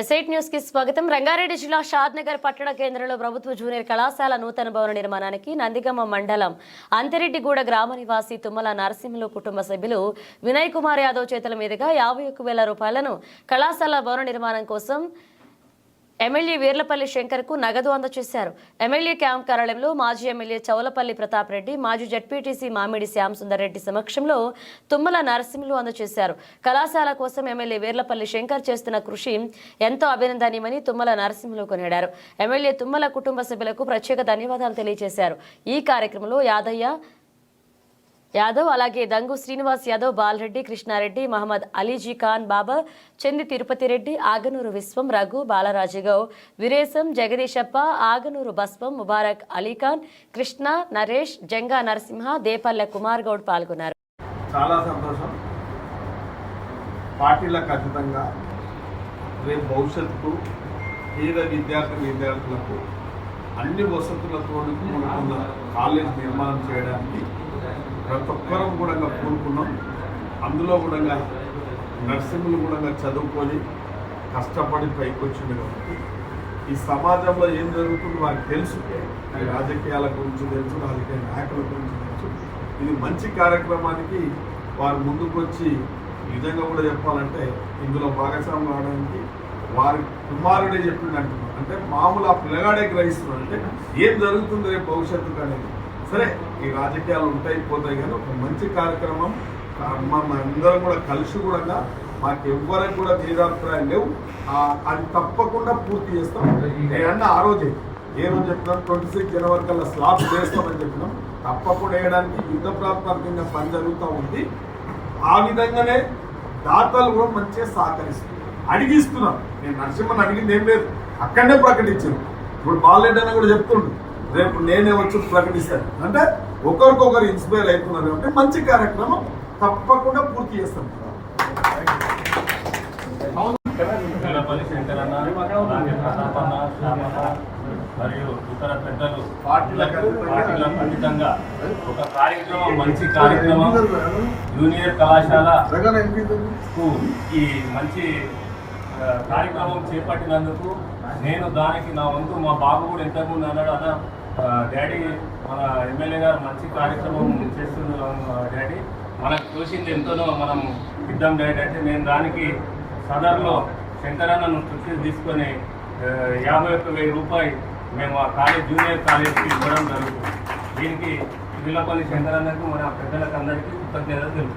ఎస్ఐట్ న్యూస్కి స్వాగతం. రంగారెడ్డి జిల్లా షాద్ నగర్ పట్టణ కేంద్రంలో ప్రభుత్వ జూనియర్ కళాశాల నూతన భవన నిర్మాణానికి నందిగమ్మ మండలం అంతిరెడ్డిగూడ గ్రామ నివాసి తుమ్మల నరసింహులు కుటుంబ సభ్యులు వినయ్ కుమార్ యాదవ్ చేతుల మీదుగా యాభై వేల రూపాయలను కళాశాల భవన నిర్మాణం కోసం ఎమ్మెల్యే వీర్లపల్లి శంకర్కు నగదు అందజేశారు ఎమ్మెల్యే క్యాంప్ కార్యాలయంలో మాజీ ఎమ్మెల్యే చౌలపల్లి ప్రతాప్ రెడ్డి మాజీ జడ్పీటీసీ మామిడి శ్యామ్ సుందర్ రెడ్డి సమక్షంలో తుమ్మల నరసింహులు అందజేశారు కళాశాల కోసం ఎమ్మెల్యే వీర్లపల్లి శంకర్ చేస్తున్న కృషి ఎంతో అభినందనీయమని తుమ్మల నరసింహులు కొనియాడారు. ఎమ్మెల్యే తుమ్మల కుటుంబ సభ్యులకు ప్రత్యేక ధన్యవాదాలు తెలియజేశారు. ఈ కార్యక్రమంలో యాదయ్య యాదవ్ అలాగే దంగు శ్రీనివాస్ యాదవ్ బాలరెడ్డి కృష్ణారెడ్డి మహమ్మద్ అలీజీ ఖాన్ బాబా చెంది తిరుపతి రెడ్డి ఆగనూరు విశ్వం రఘు బాలరాజుగౌ వీరేశం జగదీశప్ప ఆగనూరు బస్వం ముబారక్ అలీఖాన్ కృష్ణ నరేష్ జంగా నరసింహ దేపల్లె కుమార్ గౌడ్ పాల్గొన్నారు. చాలా సంతోషం. పార్టీలకు ఖచ్చితంగా రేపు భవిష్యత్తుకు పేద విద్యార్థి విద్యార్థులకు అన్ని వసతులతో కూడుకున్న కాలేజ్ నిర్మాణం చేయడానికి ప్రతి ఒక్కరం కూడా కూడుకున్నాం అందులో కూడా నర్సింహులు కూడా చదువుకొని కష్టపడి పైకి వచ్చింది కాబట్టి ఈ సమాజంలో ఏం జరుగుతుందో వారికి తెలుసు. రాజకీయాల గురించి తెలుసు రాజకీయ నాయకుల గురించి తెలుసు. ఇది మంచి కార్యక్రమానికి వారు ముందుకు వచ్చి నిజంగా కూడా చెప్పాలంటే ఇందులో భాగస్వామ్యం అవడానికి వారి కుమారుడే చెప్పిండు అంటున్నారు. అంటే మామూలు ఆ పిల్లగాడే గ్రహిస్తున్నారు అంటే ఏం జరుగుతుంది రేపు భవిష్యత్తు అనేది? సరే ఈ రాజకీయాలు ఉంటాయి పోతాయి కానీ ఒక మంచి కార్యక్రమం మనం అందరం కూడా కలిసి కూడా మాకు ఎవ్వరికి కూడా భేదాభిప్రాయం లేవు. అది తప్పకుండా పూర్తి చేస్తాం. నేనన్న ఆ రోజే. ఏ రోజు చెప్తున్నాం ట్వంటీ సిక్స్ జనవరి కల్లా స్లాబ్ చేస్తామని చెప్పినాం. తప్పకుండా వేయడానికి యుద్ధ ప్రాంతాల పని జరుగుతూ ఉంది. ఆ విధంగానే దాతలు కూడా మంచిగా సహకరిస్తున్నారు. అడిగిస్తున్నాం. నేను నరసింహన్ అడిగింది ఏం లేదు. అక్కడనే ప్రకటించాను ఇప్పుడు బాలరెడ్డి అని కూడా చెప్తుండు. రేపు నేనే వచ్చి ప్రకటిస్తాను. అంటే ఒకరికొకరు ఇన్స్పైర్ అవుతున్నారు అంటే మంచి కార్యక్రమం తప్పకుండా పూర్తి చేస్తాం. వీరపల్లి శంకరన్న, అలాగే ప్రతాపన్న, శ్యామన్న, మరియు ఇతర పెద్దలు ఒక కార్యక్రమం మంచి కార్యక్రమం. జూనియర్ కళాశాల ఈ మంచి కార్యక్రమం చేపట్టినందుకు నేను దానికి నా వంతు మా బాబు కూడా ఇంతకుముందు అన్నాడు అన్న డాడీ మన ఎమ్మెల్యే గారు మంచి కార్యక్రమం చేస్తున్నాం డాడీ. మనకు చూసింది ఎంతనో మనం ఇద్దాం డాడీ అంటే నేను దానికి సదర్లో శంకరన్నను దృష్టి తీసుకొని యాభై ఒక్క వెయ్యి రూపాయలు మేము ఆ కాలేజ్ జూనియర్ కాలేజ్కి ఇవ్వడం జరుగుతుంది. దీనికి విల్లపల్లి శంకరన్నకు మన పెద్దలకు అందరికీ కృతజ్ఞత తెలుసు